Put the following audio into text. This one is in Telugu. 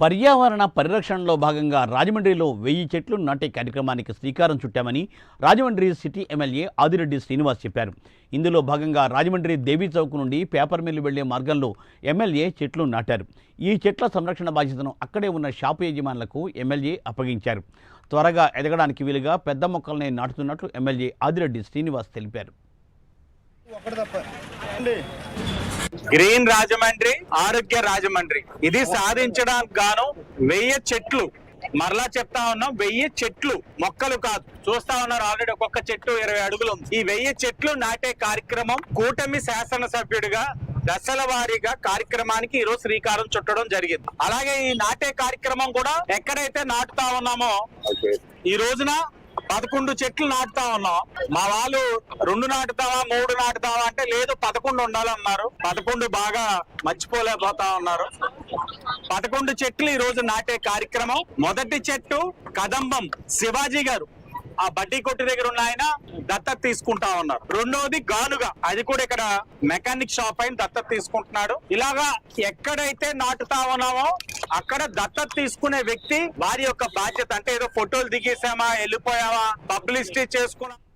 పర్యావరణ పరిరక్షణలో భాగంగా రాజమండ్రిలో వెయ్యి చెట్లు నాటే కార్యక్రమానికి శ్రీకారం చుట్టామని రాజమండ్రి సిటీ ఎమ్మెల్యే ఆదిరెడ్డి శ్రీనివాస్ చెప్పారు. ఇందులో భాగంగా రాజమండ్రి దేవీ చౌక్ నుండి పేపర్ మిల్లు వెళ్ళే మార్గంలో ఎమ్మెల్యే చెట్లు నాటారు. ఈ చెట్ల సంరక్షణ బాధ్యతను అక్కడే ఉన్న షాపు యజమానులకు ఎమ్మెల్యే అప్పగించారు. త్వరగా ఎదగడానికి వీలుగా పెద్ద మొక్కలనే నాటుతున్నట్లు ఎమ్మెల్యే ఆదిరెడ్డి శ్రీనివాస్ తెలిపారు. గ్రీన్ రాజమండ్రి ఆరోగ్య రాజమండ్రి. ఇది సాధించడానికి గాను వెయ్యి చెట్లు. మరలా చెప్తా ఉన్నాం వెయ్యి చెట్లు మొక్కలు కాదు. చూస్తా ఉన్నారు ఆల్రెడీ ఒక్కొక్క చెట్టు ఇరవై అడుగులు ఉంది. ఈ వెయ్యి చెట్లు నాటే కార్యక్రమం కూటమి శాసనసభ్యుడిగా దశల వారీగా కార్యక్రమానికి ఈరోజు శ్రీకారం చుట్టడం జరిగింది. అలాగే ఈ నాటే కార్యక్రమం కూడా ఎక్కడైతే నాటుతా ఉన్నామో ఈ రోజున పదకొండు చెట్లు నాటుతా ఉన్నాం. మా వాళ్ళు రెండు నాటుతావా మూడు నాటుతావా ఏదో పదకొండు ఉండాలన్నారు. పదకొండు బాగా మర్చిపోలేకపోతా ఉన్నారు. పదకొండు చెట్లు ఈ రోజు నాటే కార్యక్రమం. మొదటి చెట్టు కదంబం. శివాజీ గారు ఆ బడ్డీ కొట్టు దగ్గర ఉన్న ఆయన దత్తత తీసుకుంటా ఉన్నారు. రెండోది గానుగా. అది కూడా ఇక్కడ మెకానిక్ షాప్ అయిన దత్తత తీసుకుంటున్నాడు. ఇలాగా ఎక్కడైతే నాటుతా ఉన్నామో అక్కడ దత్తత తీసుకునే వ్యక్తి వారి యొక్క బాధ్యత. అంటే ఏదో ఫోటోలు దిగేసామా వెళ్ళిపోయామా పబ్లిసిటీ చేసుకున్నా